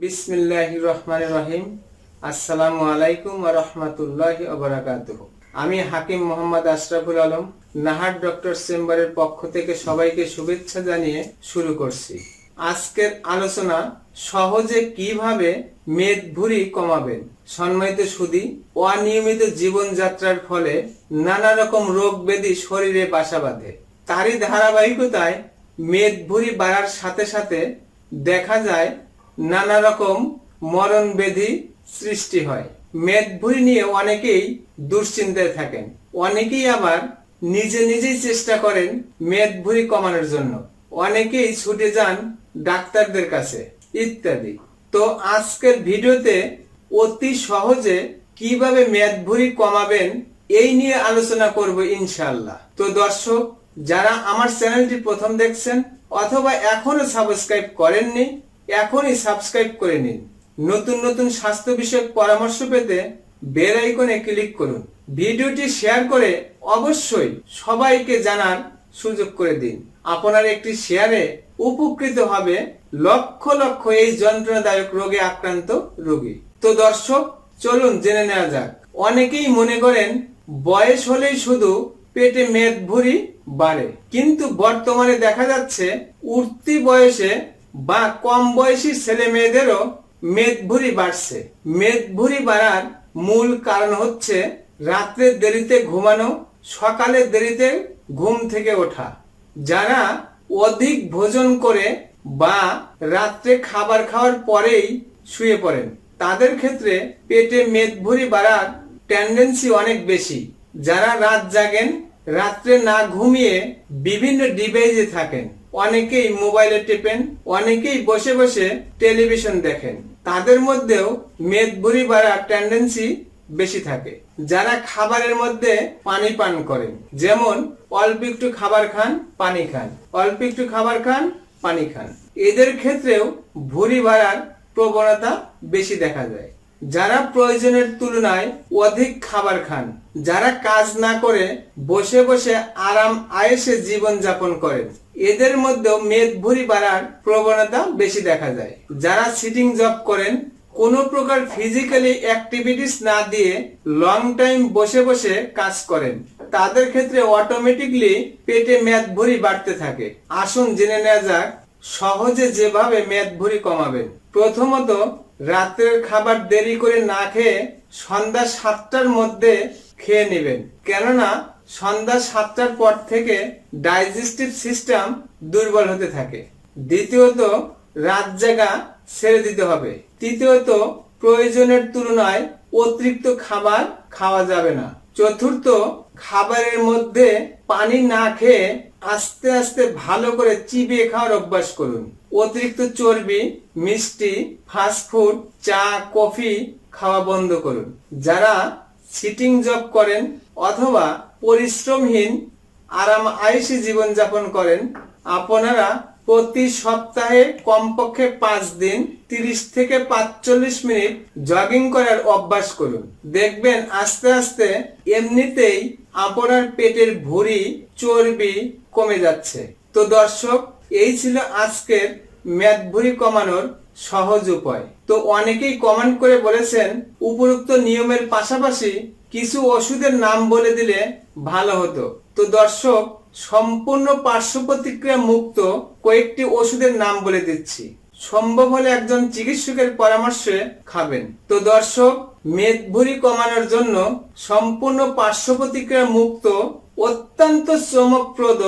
রহিম আমি হাকিম মোহাম্মদ আশরাফুল আলম, নাহার ডক্টর চেম্বারের পক্ষ থেকে সবাইকে শুভেচ্ছা জানিয়ে শুরু করছি। আজকের আলোচনা, সহজে কীভাবে মেদ মেদভুরি কমাবেন? সম্মানিত সুদী, অনিয়মিত জীবনযাত্রার ফলে নানা রকম রোগ ব্যাধি শরীরে বাসা বাঁধে। তারই ধারাবাহিকতায় মেদ মেদভুরি বাড়ার সাথে সাথে দেখা যায় নানা রকম মরণ ব্যাধি সৃষ্টি হয়। মেদভুরি নিয়ে অনেকেই দুশ্চিন্তায় থাকেন। অনেকেই আবার নিজে নিজেই চেষ্টা করেন মেদভুরি কমানোর জন্য। অনেকেই ছুটে যান ডাক্তারদের কাছে, ইত্যাদি। তো আজকের ভিডিওতে অতি সহজে কীভাবে মেদভুরি কমাবেন এই নিয়ে আলোচনা করব ইনশাল্লাহ তো দর্শক, যারা আমার চ্যানেলটি প্রথম দেখছেন অথবা এখনও সাবস্ক্রাইব করেননি এখনই সাবস্ক্রাইব করে নিন। নতুন নতুন স্বাস্থ্য বিষয়ক পরামর্শ পেতে বেল আইকনে ক্লিক করুন। ভিডিওটি শেয়ার করে অবশ্যই সবাইকে জানার সুযোগ করে দিন। আপনার একটি শেয়ারে উপকৃত হবে লক্ষ লক্ষ এই যন্ত্রণাদায়ক রোগে আক্রান্ত রোগী। তো দর্শক, চলুন জেনে নেওয়া যাক। অনেকেই মনে করেন বয়স হলেই শুধু পেটে মেদ ভুঁড়ি বাড়ে। কিন্তু বর্তমানে দেখা যাচ্ছে উঠতি বয়সে বা কম বয়সী ছেলে মেয়েদেরও মেদ ভুঁড়ি বাড়ছে। মেদ ভুঁড়ি বাড়ার মূল কারণ হচ্ছে রাত্রে দেরিতে ঘুমানো, সকালে দেরিতে ঘুম থেকে ওঠা। যারা অধিক ভোজন করে বা রাত্রে খাবার খাওয়ার পরেই শুয়ে পড়েন, তাদের ক্ষেত্রে পেটে মেদ ভুঁড়ি বাড়ার টেন্ডেন্সি অনেক বেশি। যারা রাত জাগেন, রাত্রে না ঘুমিয়ে বিভিন্ন ডিভাইসে থাকেন। অনেকেই মোবাইলে টেপেন, অনেকেই বসে বসে টেলিভিশন দেখেন। তাদের মধ্যেও মেদ ভুঁড়ি বাড়ার টেন্ডেন্সি বেশি থাকে। যারা খাবারের মধ্যে পানি পান করেন, যেমন অল্প একটু খাবার খান, পানি খান। অল্প একটু খাবার খান, পানি খান। এদের ক্ষেত্রেও ভুঁড়ি বাড়ার প্রবণতা বেশি দেখা যায়। যারা প্রয়োজনের তুলনায় অধিক খাবার খান, যারা কাজ না করে বসে বসে আরাম আয়েসে জীবন যাপন করেন, এদের মধ্যেও মেদ ভুঁড়ি বাড়ার প্রবণতা বেশি দেখা যায়। যারা সিটিং জব করেন, কোনো প্রকার ফিজিক্যালি অ্যাক্টিভিটিস না দিয়ে লং টাইম বসে বসে কাজ করেন, তাদের ক্ষেত্রে অটোমেটিকলি পেটে মেদ ভুঁড়ি বাড়তে থাকে। আসুন জেনে নেওয়া যাক, সহজে যেভাবে মেদ ভুঁড়ি কমাবেন। প্রথমত রাত্রের খাবার দেরি করে না খেয়ে সন্ধ্যা সাতটার মধ্যে খেয়ে নেবেন। কেননা সন্ধ্যা সাতটার পর থেকে ডাইজেস্টিভ সিস্টেম দুর্বল হতে থাকে। দ্বিতীয়ত, রাত জাগা ছেড়ে দিতে হবে। তৃতীয়ত, প্রয়োজনের তুলনায় অতিরিক্ত খাবার খাওয়া যাবে না। চতুর্থ, খাবারের মধ্যে পানি না খেয়ে আস্তে আস্তে ভালো করে চিবিয়ে খাওয়ার অভ্যাস করুন। অতিরিক্ত চর্বি, মিষ্টি ফাস্টফুড চা, কফি খাওয়া বন্ধ করুন। যারা সিটিং জব করেন অথবা পরিশ্রমহীন, আরাম আয়সী জীবনযাপন করেন, আপনারা প্রতি সপ্তাহে কমপক্ষে পাঁচ দিন তিরিশ থেকে পাঁচচল্লিশ মিনিট জগিং করার অভ্যাস করুন। দেখবেন আস্তে আস্তে এমনিতেই আপনার পেটের ভুঁড়ি, চর্বি কমে যাচ্ছে। তো দর্শক এই ছিল আজকের মেদ কমানোর সহজ উপায়। তো অনেকেই কমেন্ট করে বলেছেন, উপরোক্ত নিয়মের পাশাপাশি কিছু ওষুধের নাম বলে দিলে ভালো হতো। তো দর্শক, সম্পূর্ণ পার্শ্ব প্রতিক্রিয়া মুক্ত কয়েকটি ওষুধের নাম বলে দিচ্ছি। সম্ভব হলে একজন চিকিৎসকের পরামর্শে খাবেন। তো দর্শক মেদভুরি কমানোর জন্য সম্পূর্ণ পার্শ্ব প্রতিক্রিয়া মুক্ত, অত্যন্ত চমকপ্রদ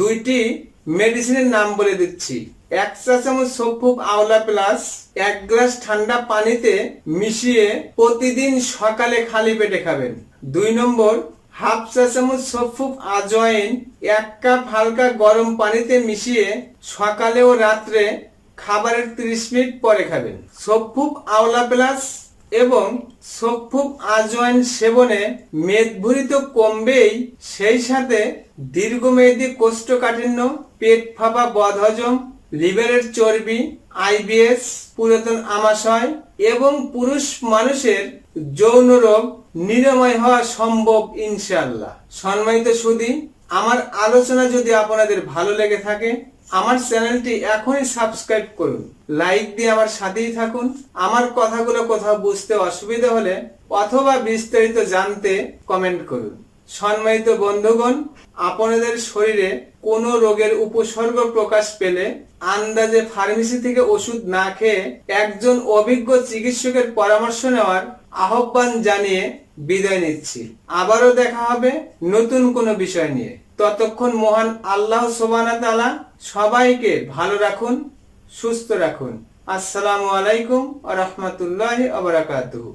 দুইটি মেডিসিনের নাম বলে দিচ্ছি। এক চা চামচ সফুক আওলা প্লাস এক গ্লাস ঠান্ডা পানিতে মিশিয়ে প্রতিদিন সকালে খালি পেটে খাবেন। দুই নম্বর, হাফ চা চামচ সফুক আজওয়াইন এক কাপ হালকা গরম পানিতে মিশিয়ে সকালে ও রাত্রে খাবারের 30 মিনিট পরে খাবেন। সফুক আওলা প্লাস এবং সফুক আজওয়াইন সেবনে মেদভুরি তো কমবেই, সেই সাথে দীর্ঘমেয়াদী কোষ্ঠকাঠিন্য পেট ফাঁপা বদহজম, লিভারের চর্বি আইবিএস পুরাতন আমাশয় এবং পুরুষ মানুষের যৌন রোগ নিরাময় হওয়া সম্ভব ইনশাল্লাহ সম্মানিত সুদী আমার আলোচনা যদি আপনাদের ভালো লেগে থাকে, আমার চ্যানেলটি এখনই সাবস্ক্রাইব করুন। লাইক দিয়ে আমার সাথেই থাকুন। আমার কথাগুলো কোথাও বুঝতে অসুবিধা হলে অথবা বিস্তারিত জানতে কমেন্ট করুন। সম্মানিত বন্ধুগণ, আপনাদের শরীরে কোনো রোগের উপসর্গ প্রকাশ পেলে আন্দাজে ফার্মেসি থেকে ওষুধ না খেয়ে একজন অভিজ্ঞ চিকিৎসকের পরামর্শ নেওয়ার আহ্বান জানিয়ে বিদায় নিচ্ছি। আবারও দেখা হবে নতুন কোনো বিষয় নিয়ে। ততক্ষণ মহান আল্লাহ সোবানা সবাইকে ভালো রাখুন, সুস্থ রাখুন। আসসালামু আলাইকুম আ রহমতুল্লাহ আবরাকাতুহু